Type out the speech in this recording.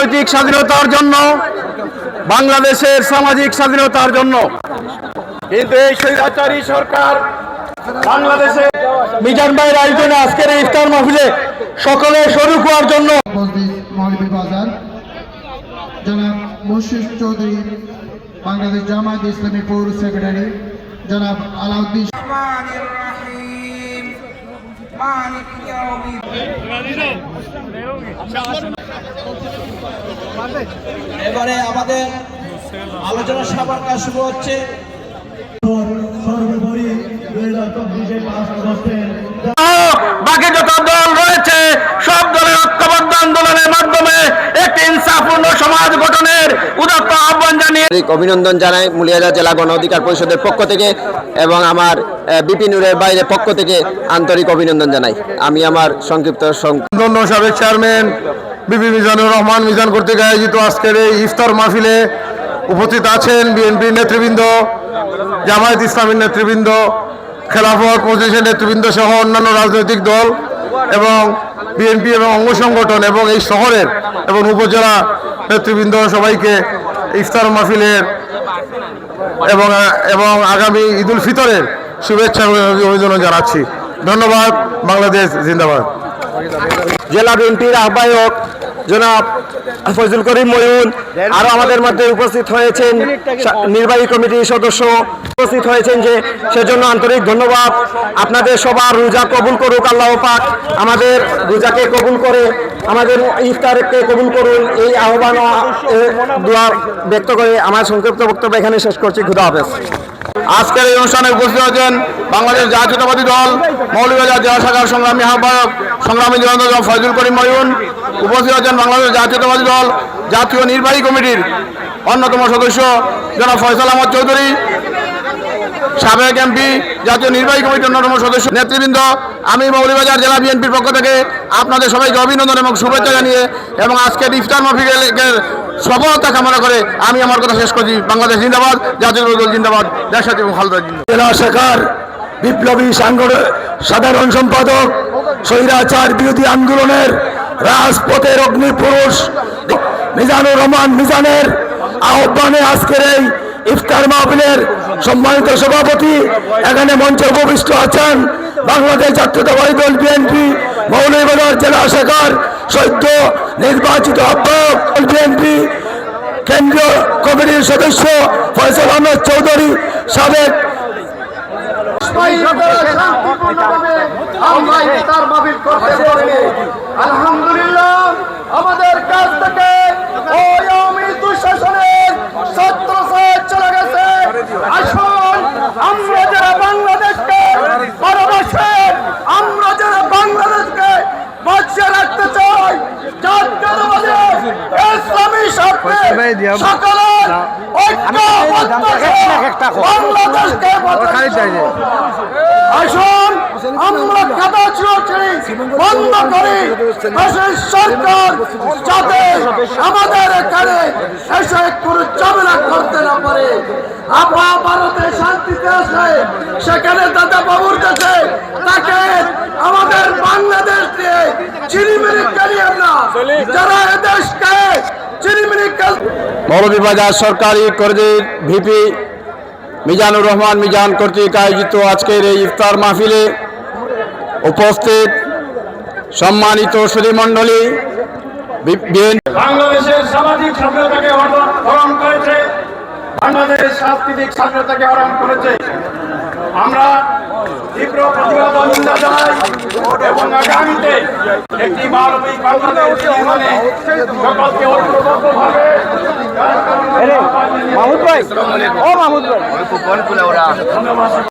রাজনৈতিক স্বাধীনতার জন্য বাংলাদেশের সামাজিক স্বাধীনতার জন্য। কিন্তু এই স্বৈরাচারী সরকার বাংলাদেশে মিজান ভাইয়ের আয়োজনে আজকের এই ইফতার মাহফিলে সকলে সরু হওয়ার জন্য জনাব মুশিদ চৌধুরী বাংলাদেশ জামায়াত ইসলামী পৌর সেক্রেটারি। জনাব আলাউদ্দিন এবারে আমাদের আলোচনা সবার কাজ শুরু হচ্ছে। বাকি যত দল রয়েছে সব দলের ঐক্যবদ্ধ আন্দোলনের মাধ্যমে একটি সমাজ গঠনের উদাত্ত আহ্বান জানিয়ে অভিনন্দন জানাই মুলিয়াজা জেলা গণ অধিকার পরিষদের পক্ষ থেকে এবং আমার বিপিনুরের বাইরে পক্ষ থেকে আন্তরিক অভিনন্দন জানাই। আমি আমার সংক্ষিপ্ত ধন্য সাবেক চেয়ারম্যান বিপি মিজানুর রহমান মিজান কর্তৃক আয়োজিত আজকের এই ইফতার মাহফিলে উপস্থিত আছেন বিএনপির নেতৃবৃন্দ জামায়াত ইসলামীর নেতৃবৃন্দ খেলাফত মজলিসের নেতৃবৃন্দ সহ অন্যান্য রাজনৈতিক দল। এবং বিএনপি এবং অঙ্গ সংগঠন এবং এই শহরের এবং উপজেলা নেতৃবৃন্দ সবাইকে ইফতার মাহফিলের এবং এবং আগামী ঈদুল ফিতরের শুভেচ্ছা অভিনন্দন জানাচ্ছি। ধন্যবাদ, বাংলাদেশ জিন্দাবাদ। জেলা বিএনপির আহ্বায়ক জনাব ফজল করিম ময়ুন আরও আমাদের মধ্যে উপস্থিত হয়েছেন নির্বাহী কমিটির সদস্য উপস্থিত হয়েছেন যে সেজন্য আন্তরিক ধন্যবাদ। আপনাদের সবার রোজা কবুল করুক, আল্লাহ পাক আমাদের রোজাকে কবুল করে, আমাদের ইফতারকে কবুল করুন। এই আহ্বান দোয়া ব্যক্ত করে আমার সংক্ষিপ্ত বক্তব্য এখানে শেষ করছি। খুদা হাফেজ। আজকের এই অনুষ্ঠানে উপস্থিত আছেন বাংলাদেশ জাতীয়তাবাদী দল মৌলভীবাজার জেলা শাখার সংগ্রামী আহ্বায়ক সংগ্রামী জনতা ফয়জুল করিম ময়ুন উপস্থিত আছেন বাংলাদেশ জাতীয়তাবাদী দল, জাতীয় নির্বাহী কমিটির অন্যতম সদস্য জনাব ফয়সাল আহমদ চৌধুরী, সাবেক এমপি, জাতীয় নির্বাহী কমিটির অন্যতম সদস্য নেতৃবৃন্দ। আমি মৌলভীবাজার জেলা বিএনপির পক্ষ থেকে আপনাদের সবাইকে অভিনন্দন এবং শুভেচ্ছা জানিয়ে এবং আজকের ইফতার মাহফিলের সফলতা কামনা করে আমি আমার কথা শেষ করছি। বাংলাদেশ জিন্দাবাদ, জাতীয় দল জিন্দাবাদ, দেশ এবং খালদা জিন্দাবাদ। জেলা শাখার বিপ্লবী সাংগঠন সাধারণ সম্পাদক, স্বৈরাচার বিরোধী আন্দোলনের রাজপথের অগ্নিপুরুষ মিজানুর রহমান মিজানের আহ্বানে আজকের এই ইফতার মাহফিলের সম্মানিত সভাপতি, এখানে মঞ্চে উপবিষ্ট আছেন বাংলাদেশ জাতীয়তাবাদী দল বিএনপি, মৌলভীবাজার জেলা শাখার সদ্য নির্বাচিত অধ্যক্ষ বিএনপি কেন্দ্রীয় কমিটির সদস্য ফয়সাল আহমেদ চৌধুরী সাবেক আলহামদুলিল্লাহ, আমাদের কাছ থেকে ইসলামী স্বার্থে সকলের ঐক্যবদ্ধ বাংলাদেশকে বাঁচাতে আসুন আমরা কাদা চিরচিরি বন্ধ করি। দেশের সরকার যাতে আমাদের এখানে এসে কোনো ঝামেলা করতে না পারে। ভারতে শান্তিতে আসে সেখানে দাদা বাবুর কাছে মৌলভীবাজার সরকারি কর্মীর ভিপি মিজানুর রহমান মিজান কর্তৃক আয়োজিত আজকের এই ইফতার মাহফিলে উপস্থিত সম্মানিত সুধীমণ্ডলী বাংলাদেশের সামাজিক স্বাধীনতাকে হরণ করেছে বাংলাদেশ সাংস্কৃতিক স্বাধীনতাকে হরণ করেছে। আমরা তীব্র প্রতিবাদ নিন্দা জানাই এবং আগামীতে একটি মানবিক বাংলাদেশ নির্মাণে সকলকে ঐক্যবদ্ধভাবে মাহমুদ ভাই। ও মাহমুদ ভাই। ধন্যবাদ।